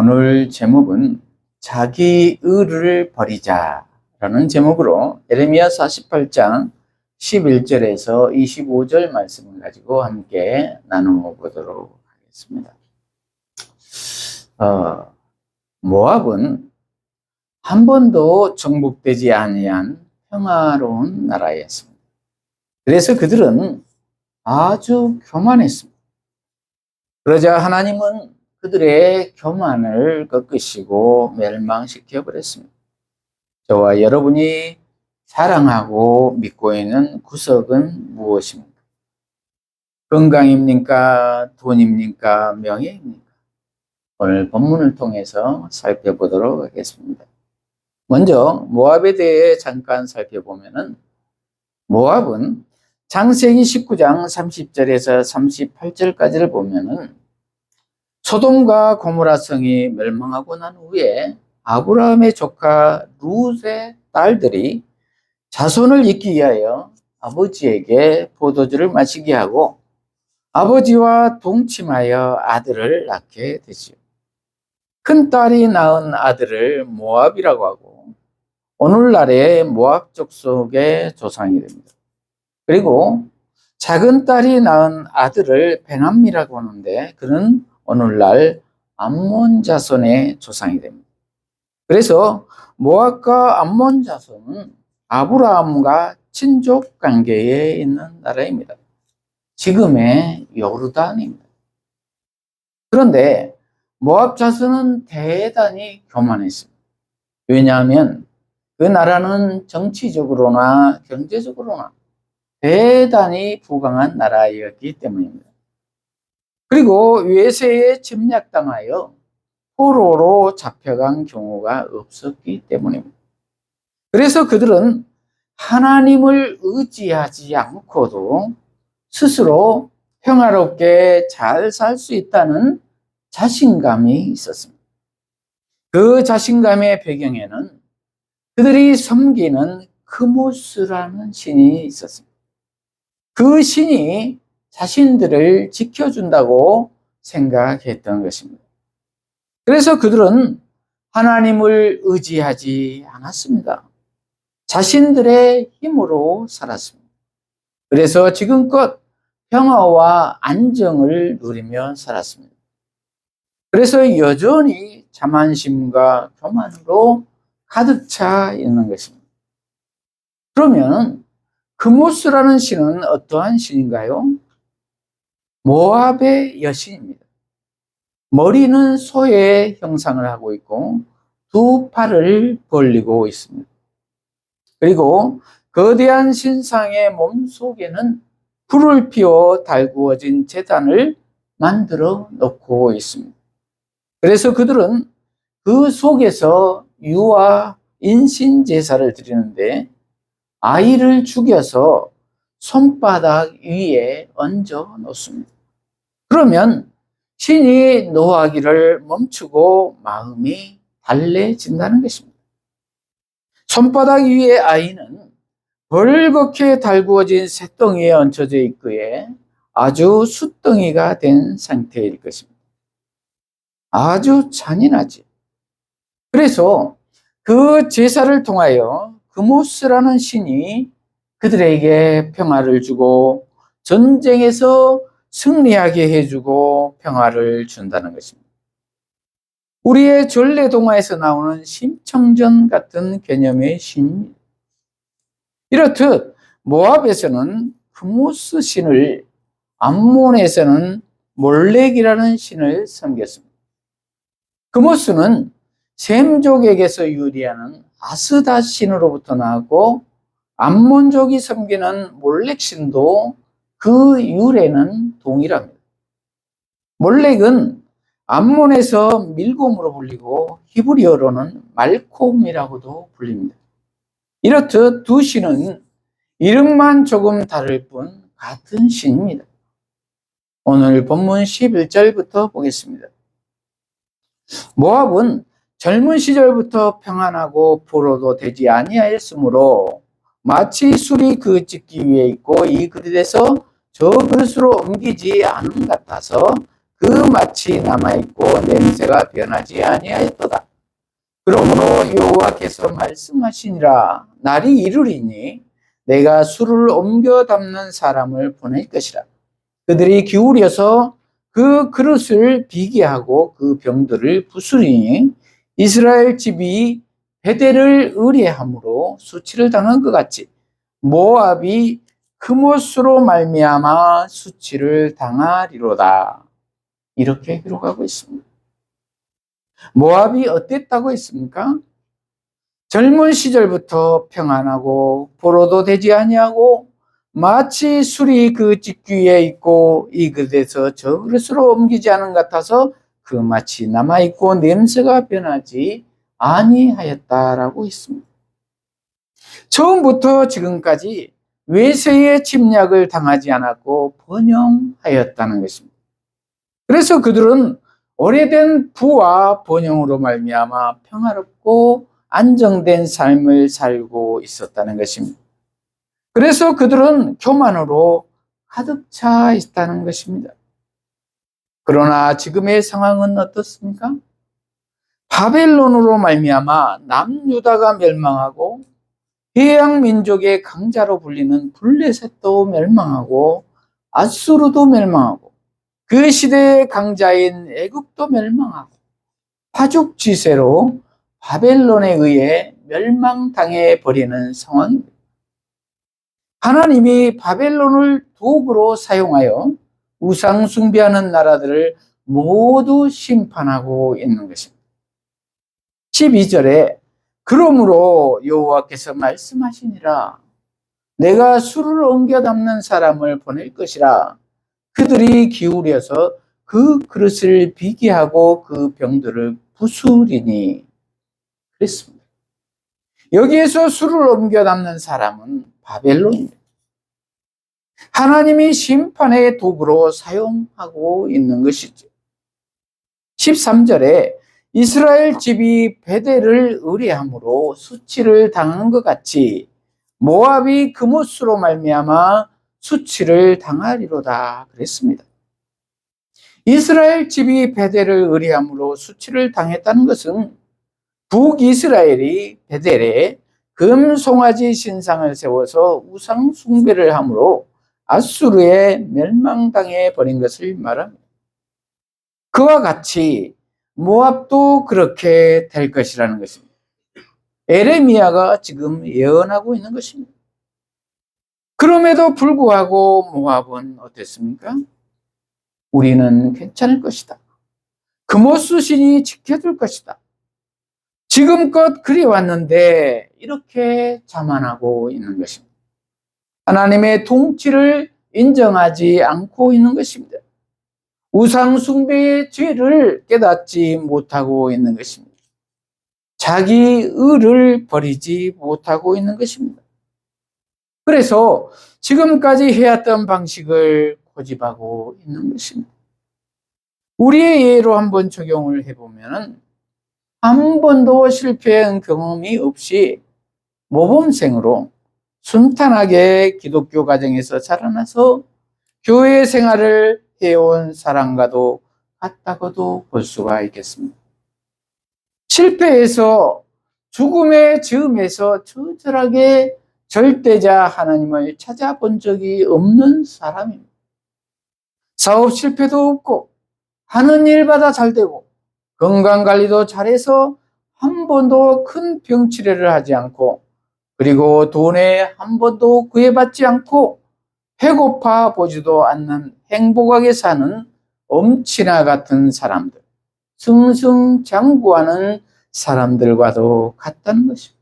오늘 제목은 자기 의를 버리자 라는 제목으로 에레미야 48장 11절에서 25절 말씀을 가지고 함께 나누어 보도록 하겠습니다. 어, 모압은 한 번도 정복되지 아니한 평화로운 나라였습니다. 그래서 그들은 아주 교만했습니다. 그러자 하나님은 그들의 교만을 꺾으시고 멸망시켜 버렸습니다. 저와 여러분이 사랑하고 믿고 있는 구석은 무엇입니까? 건강입니까? 돈입니까? 명예입니까? 오늘 본문을 통해서 살펴보도록 하겠습니다. 먼저 모압에 대해 잠깐 살펴보면은 모압은 장세기 19장 30절에서 38절까지를 보면은 소돔과 고모라 성이 멸망하고 난 후에 아브라함의 조카 룻의 딸들이 자손을 잇기 위하여 아버지에게 포도주를 마시게 하고 아버지와 동침하여 아들을 낳게 되지요. 큰 딸이 낳은 아들을 모압이라고 하고 오늘날의 모압 족속의 조상이 됩니다. 그리고 작은 딸이 낳은 아들을 베남이라고 하는데 그는 오늘날 암몬 자손의 조상이 됩니다. 그래서 모압과 암몬 자손은 아브라함과 친족 관계에 있는 나라입니다. 지금의 요르단입니다. 그런데 모압 자손은 대단히 교만했습니다. 왜냐하면 그 나라는 정치적으로나 경제적으로나 대단히 부강한 나라였기 때문입니다. 그리고 외세에 침략당하여 포로로 잡혀간 경우가 없었기 때문입니다. 그래서 그들은 하나님을 의지하지 않고도 스스로 평화롭게 잘 살 수 있다는 자신감이 있었습니다. 그 자신감의 배경에는 그들이 섬기는 크모스라는 신이 있었습니다. 그 신이 자신들을 지켜준다고 생각했던 것입니다. 그래서 그들은 하나님을 의지하지 않았습니다. 자신들의 힘으로 살았습니다. 그래서 지금껏 평화와 안정을 누리며 살았습니다. 그래서 여전히 자만심과 교만으로 가득 차 있는 것입니다. 그러면 크모스라는 신은 어떠한 신인가요? 모압의 여신입니다. 머리는 소의 형상을 하고 있고 두 팔을 벌리고 있습니다. 그리고 거대한 신상의 몸 속에는 불을 피워 달구어진 재단을 만들어 놓고 있습니다. 그래서 그들은 그 속에서 유아 인신 제사를 드리는데 아이를 죽여서 손바닥 위에 얹어 놓습니다. 그러면 신이 노하기를 멈추고 마음이 달래진다는 것입니다. 손바닥 위에 아이는 벌겋게 달구어진 새덩이에 얹혀져 있기에 아주 숫덩이가 된 상태일 것입니다. 아주 잔인하지. 그래서 그 제사를 통하여 그모스라는 신이 그들에게 평화를 주고 전쟁에서 승리하게 해주고 평화를 준다는 것입니다. 우리의 전래 동화에서 나오는 심청전 같은 개념의 신입니다. 이렇듯 모압에서는 크모스 신을 암몬에서는 몰렉이라는 신을 섬겼습니다. 크모스는 셈족에게서 유리하는 아스다 신으로부터 나왔고 암몬족이 섬기는 몰렉 신도 그 유래는 동일합니다. 몰렉은 암몬에서 밀곰으로 불리고 히브리어로는 말콤이라고도 불립니다. 이렇듯 두 신은 이름만 조금 다를 뿐 같은 신입니다. 오늘 본문 11절부터 보겠습니다. 모압은 젊은 시절부터 평안하고 포로도 되지 아니하였으므로 마치 술이 그 찢기 위해 있고 이 그릇에서 저 그릇으로 옮기지 것 같아서 그 맛이 남아있고 냄새가 변하지 아니하였도다. 그러므로 여호와께서 말씀하시니라 날이 이르리니 내가 술을 옮겨 담는 사람을 보낼 것이라. 그들이 기울여서 그 그릇을 비게 하고 그 병들을 부수리니 이스라엘 집이 베델을 의뢰함으로 수치를 당한 것 같이 모압이 그못으로 말미암아 수치를 당하리로다. 이렇게 기록하고 있습니다. 모압이 어땠다고 했습니까? 젊은 시절부터 평안하고 보로도 되지 아니하고 마치 술이 그 집귀에 있고 이 그릇에서 저 그릇으로 옮기지 않은 것 같아서 그 맛이 남아 있고 냄새가 변하지 아니하였다라고 했습니다. 처음부터 지금까지 외세의 침략을 당하지 않았고 번영하였다는 것입니다. 그래서 그들은 오래된 부와 번영으로 말미암아 평화롭고 안정된 삶을 살고 있었다는 것입니다. 그래서 그들은 교만으로 가득 차 있다는 것입니다. 그러나 지금의 상황은 어떻습니까? 바벨론으로 말미암아 남유다가 멸망하고 해양 민족의 강자로 불리는 블레셋도 멸망하고 아수르도 멸망하고 그 시대의 강자인 애굽도 멸망하고 파죽지세로 바벨론에 의해 멸망당해 버리는 상황입니다. 하나님이 바벨론을 도구로 사용하여 우상 숭배하는 나라들을 모두 심판하고 있는 것입니다. 12절에 그러므로 여호와께서 말씀하시니라 내가 술을 옮겨 담는 사람을 보낼 것이라 그들이 기울여서 그 그릇을 비게 하고 그 병들을 부수리니 그랬습니다. 여기에서 술을 옮겨 담는 사람은 바벨론입니다. 하나님이 심판의 도구로 사용하고 있는 것이죠. 13절에 이스라엘 집이 베델을 의뢰함으로 수치를 당한 것 같이 모압이 그못으로 말미암아 수치를 당하리로다 그랬습니다. 이스라엘 집이 베델을 의뢰함으로 수치를 당했다는 것은 북이스라엘이 베델에 금송아지 신상을 세워서 우상 숭배를 함으로 아수르에 멸망당해 버린 것을 말합니다. 그와 같이 모압도 그렇게 될 것이라는 것입니다. 에레미야가 지금 예언하고 있는 것입니다. 그럼에도 불구하고 모압은 어땠습니까? 우리는 괜찮을 것이다. 금오수 신이 지켜줄 것이다. 지금껏 그리 왔는데 이렇게 자만하고 있는 것입니다. 하나님의 통치를 인정하지 않고 있는 것입니다. 우상숭배의 죄를 깨닫지 못하고 있는 것입니다. 자기 의를 버리지 못하고 있는 것입니다. 그래서 지금까지 해왔던 방식을 고집하고 있는 것입니다. 우리의 예로 한번 적용을 해보면 한 번도 실패한 경험이 없이 모범생으로 순탄하게 기독교 가정에서 자라나서 교회 생활을 해온 사람과도 같다고도 볼 수가 있겠습니다. 실패해서 죽음의 즈음에서 처절하게 절대자 하나님을 찾아본 적이 없는 사람입니다. 사업 실패도 없고 하는 일마다 잘 되고 건강 관리도 잘해서 한 번도 큰 병치레를 하지 않고 그리고 돈에 한 번도 구애받지 않고 배고파 보지도 않는 행복하게 사는 엄친아 같은 사람들, 승승장구하는 사람들과도 같다는 것입니다.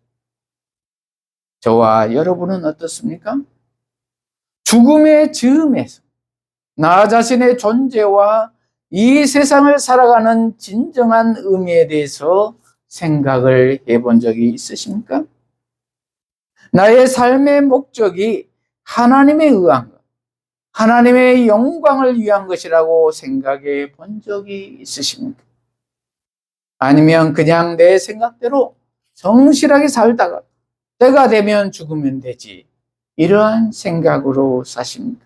저와 여러분은 어떻습니까? 죽음의 즈음에서 나 자신의 존재와 이 세상을 살아가는 진정한 의미에 대해서 생각을 해본 적이 있으십니까? 나의 삶의 목적이 하나님에 의한 것, 하나님의 영광을 위한 것이라고 생각해 본 적이 있으십니까? 아니면 그냥 내 생각대로 성실하게 살다가 때가 되면 죽으면 되지. 이러한 생각으로 사십니까?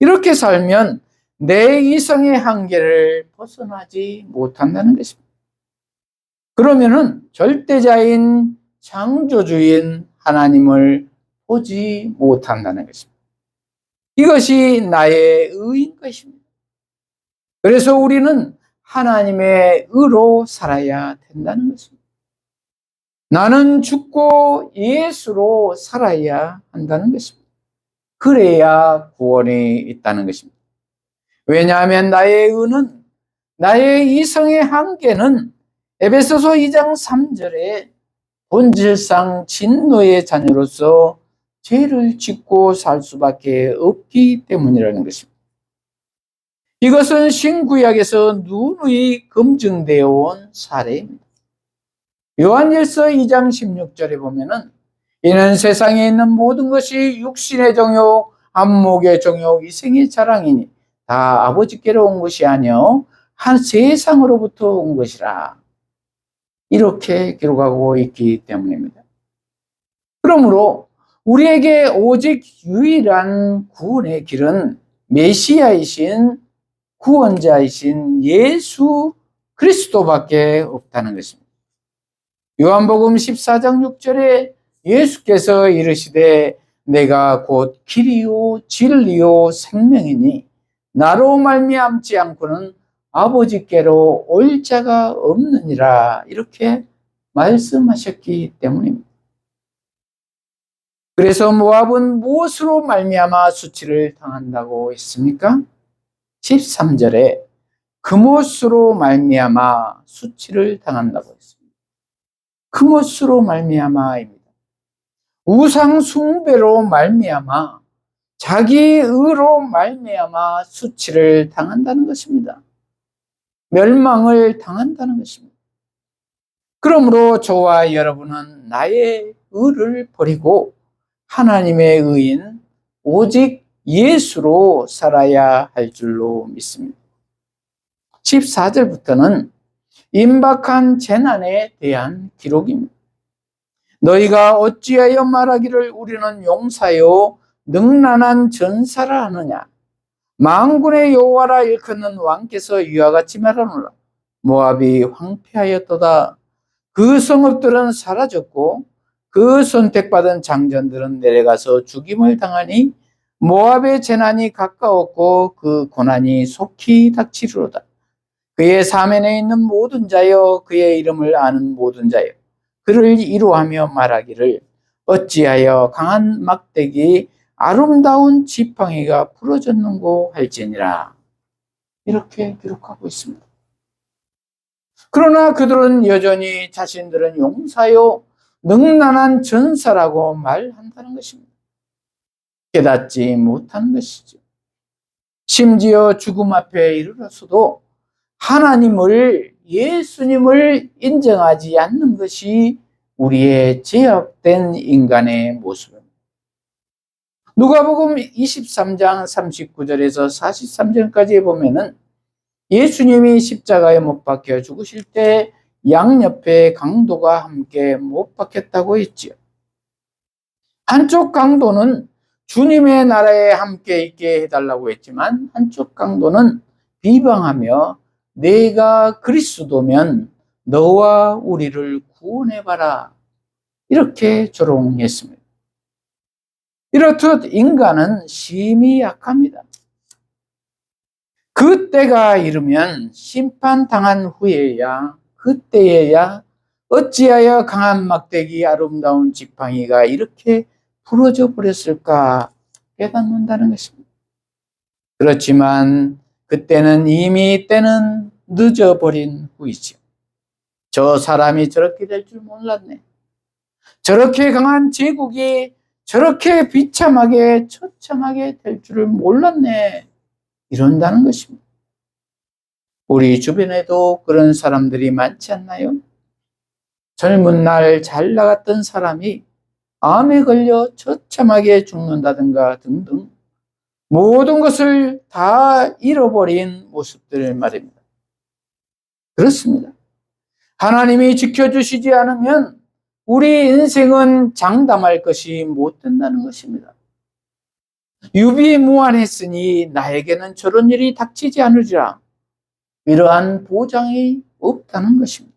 이렇게 살면 내 이성의 한계를 벗어나지 못한다는 것입니다. 그러면은 절대자인 창조주인 하나님을 보지 못한다는 것입니다. 이것이 나의 의인 것입니다. 그래서 우리는 하나님의 의로 살아야 된다는 것입니다. 나는 죽고 예수로 살아야 한다는 것입니다. 그래야 구원이 있다는 것입니다. 왜냐하면 나의 의는 나의 이성의 한계는 에베소서 2장 3절에 본질상 진노의 자녀로서 죄를 짓고 살 수밖에 없기 때문이라는 것입니다. 이것은 신구약에서 누누이 검증되어 온 사례입니다. 요한일서 2장 16절에 보면은 이는 세상에 있는 모든 것이 육신의 정욕, 안목의 정욕, 이생의 자랑이니 다 아버지께로 온 것이 아니요 한 세상으로부터 온 것이라. 이렇게 기록하고 있기 때문입니다. 그러므로 우리에게 오직 유일한 구원의 길은 메시아이신 구원자이신 예수 그리스도밖에 없다는 것입니다. 요한복음 14장 6절에 예수께서 이르시되 내가 곧 길이요 진리요 생명이니 나로 말미암지 않고는 아버지께로 올 자가 없느니라 이렇게 말씀하셨기 때문입니다. 그래서 모압은 무엇으로 말미암아 수치를 당한다고 했습니까? 13절에 금옷으로 말미암아 수치를 당한다고 했습니다. 금옷으로 말미암아입니다. 우상 숭배로 말미암아 자기 의로 말미암아 수치를 당한다는 것입니다. 멸망을 당한다는 것입니다. 그러므로 저와 여러분은 나의 의를 버리고 하나님의 의인 오직 예수로 살아야 할 줄로 믿습니다. 14절부터는 임박한 재난에 대한 기록입니다. 너희가 어찌하여 말하기를 우리는 용사요 능란한 전사라 하느냐 망군의 여호와라 일컫는 왕께서 이와 같이 말하노라 모압이 황폐하였도다 그 성읍들은 사라졌고 그 선택받은 장전들은 내려가서 죽임을 당하니 모압의 재난이 가까웠고 그 고난이 속히 닥치리로다. 그의 사면에 있는 모든 자여 그의 이름을 아는 모든 자여 그를 이루하며 말하기를 어찌하여 강한 막대기 아름다운 지팡이가 부러졌는고 할지니라 이렇게 기록하고 있습니다. 그러나 그들은 여전히 자신들은 용사요 능란한 전사라고 말한다는 것입니다. 깨닫지 못하는 것이죠. 심지어 죽음 앞에 이르러서도 하나님을 예수님을 인정하지 않는 것이 우리의 제약된 인간의 모습입니다. 누가복음 23장 39절에서 43절까지 보면은 예수님이 십자가에 못 박혀 죽으실 때 양옆에 강도가 함께 못 박혔다고 했지요. 한쪽 강도는 주님의 나라에 함께 있게 해달라고 했지만 한쪽 강도는 비방하며 내가 그리스도면 너와 우리를 구원해봐라 이렇게 조롱했습니다. 이렇듯 인간은 심히 약합니다. 그 때가 이르면 심판당한 후에야 그때에야 어찌하여 강한 막대기 아름다운 지팡이가 이렇게 부러져 버렸을까 깨닫는다는 것입니다. 그렇지만 그때는 이미 때는 늦어버린 후이죠. 저 사람이 저렇게 될 줄 몰랐네. 저렇게 강한 제국이 저렇게 비참하게 처참하게 될 줄을 몰랐네. 이런다는 것입니다. 우리 주변에도 그런 사람들이 많지 않나요? 젊은 날 잘 나갔던 사람이 암에 걸려 처참하게 죽는다든가 등등 모든 것을 다 잃어버린 모습들 말입니다. 그렇습니다. 하나님이 지켜주시지 않으면 우리 인생은 장담할 것이 못 된다는 것입니다. 유비무환했으니 나에게는 저런 일이 닥치지 않으리라. 이러한 보장이 없다는 것입니다.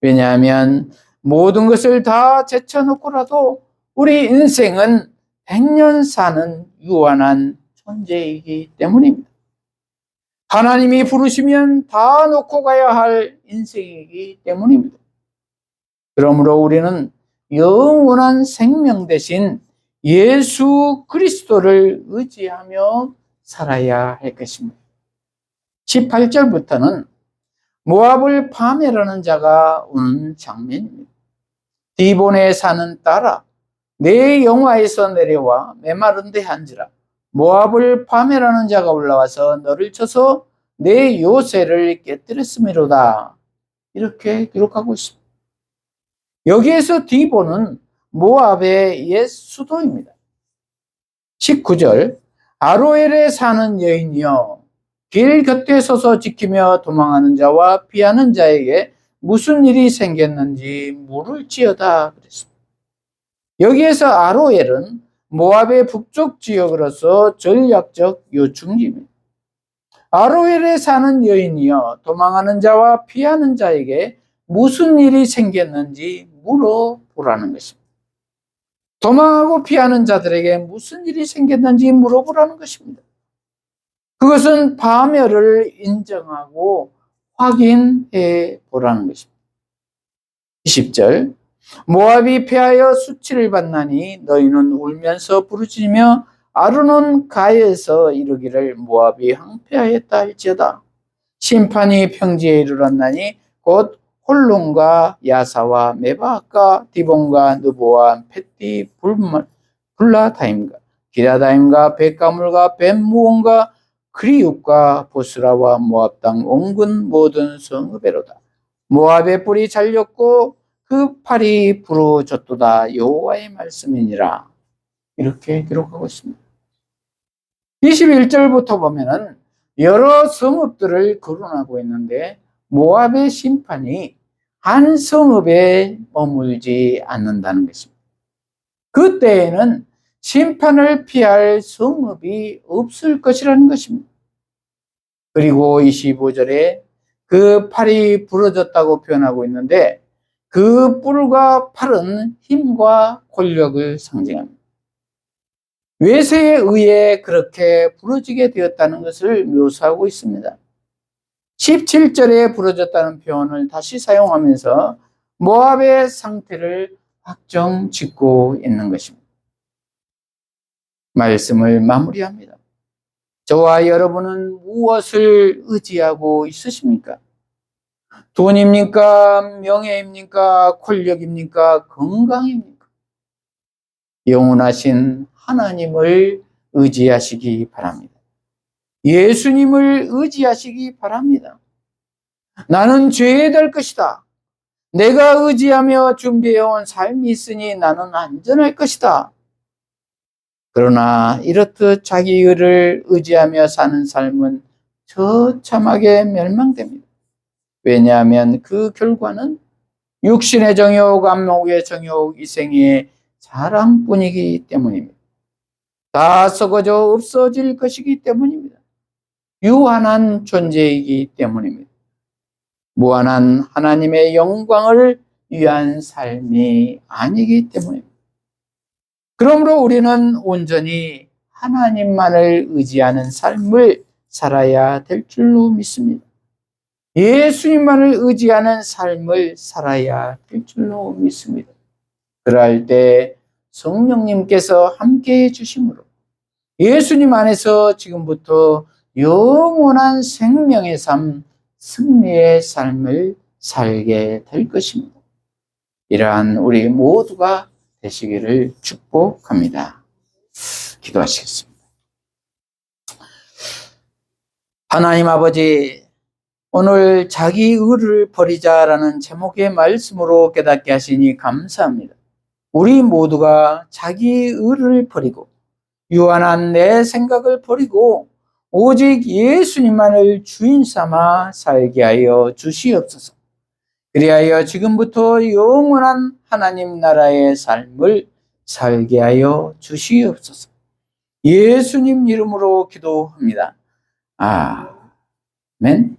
왜냐하면 모든 것을 다 제쳐놓고라도 우리 인생은 100년 사는 유한한 존재이기 때문입니다. 하나님이 부르시면 다 놓고 가야 할 인생이기 때문입니다. 그러므로 우리는 영원한 생명 대신 예수 그리스도를 의지하며 살아야 할 것입니다. 18절부터는 모압을 파멸하는 자가 오는 장면입니다. 디본에 사는 딸아, 내 영화에서 내려와 메마른 데 앉으라. 모압을 파멸하는 자가 올라와서 너를 쳐서 내 요새를 깨뜨렸음이로다. 이렇게 기록하고 있습니다. 여기에서 디본은 모압의 옛 수도입니다. 19절 아로엘에 사는 여인이여 길 곁에 서서 지키며 도망하는 자와 피하는 자에게 무슨 일이 생겼는지 물을지어다 그랬습니다. 여기에서 아로엘은 모압의 북쪽 지역으로서 전략적 요충지입니다. 아로엘에 사는 여인이여 도망하는 자와 피하는 자에게 무슨 일이 생겼는지 물어보라는 것입니다. 도망하고 피하는 자들에게 무슨 일이 생겼는지 물어보라는 것입니다. 그것은 파멸을 인정하고 확인해 보라는 것입니다. 20절 모압이 패하여 수치를 받나니 너희는 울면서 부르짖으며 아르논 가에서 이르기를 모압이 항패하였다 할지어다 심판이 평지에 이르렀나니 곧 홀론과 야사와 메바과 디본과 느보와 페티 불라다임과 기라다임과 백가물과 벤무온과 크리육과 보스라와 모압 땅 온근 모든 성읍에로다. 모압의 뿔이 잘렸고 그 팔이 부러졌도다 여호와의 말씀이니라. 이렇게 기록하고 있습니다. 21절부터 보면은 여러 성읍들을 거론하고 있는데 모압의 심판이 한 성읍에 머물지 않는다는 것입니다. 그때에는 심판을 피할 성읍이 없을 것이라는 것입니다. 그리고 25절에 그 팔이 부러졌다고 표현하고 있는데 그 뿔과 팔은 힘과 권력을 상징합니다. 외세에 의해 그렇게 부러지게 되었다는 것을 묘사하고 있습니다. 17절에 부러졌다는 표현을 다시 사용하면서 모압의 상태를 확정 짓고 있는 것입니다. 말씀을 마무리합니다. 저와 여러분은 무엇을 의지하고 있으십니까? 돈입니까? 명예입니까? 권력입니까? 건강입니까? 영원하신 하나님을 의지하시기 바랍니다. 예수님을 의지하시기 바랍니다. 나는 죄될 것이다. 내가 의지하며 준비해온 삶이 있으니 나는 안전할 것이다. 그러나 이렇듯 자기 의를 의지하며 사는 삶은 처참하게 멸망됩니다. 왜냐하면 그 결과는 육신의 정욕, 안목의 정욕, 이생의 자랑뿐이기 때문입니다. 다 썩어져 없어질 것이기 때문입니다. 유한한 존재이기 때문입니다. 무한한 하나님의 영광을 위한 삶이 아니기 때문입니다. 그러므로 우리는 온전히 하나님만을 의지하는 삶을 살아야 될 줄로 믿습니다. 예수님만을 의지하는 삶을 살아야 될 줄로 믿습니다. 그럴 때 성령님께서 함께 해주심으로 예수님 안에서 지금부터 영원한 생명의 삶, 승리의 삶을 살게 될 것입니다. 이러한 우리 모두가 되시기를 축복합니다. 기도하시겠습니다. 하나님 아버지, 오늘 자기 의를 버리자라는 제목의 말씀으로 깨닫게 하시니 감사합니다. 우리 모두가 자기 의를 버리고 유한한 내 생각을 버리고 오직 예수님만을 주인 삼아 살게 하여 주시옵소서. 그리하여 지금부터 영원한 하나님 나라의 삶을 살게 하여 주시옵소서. 예수님 이름으로 기도합니다. 아멘.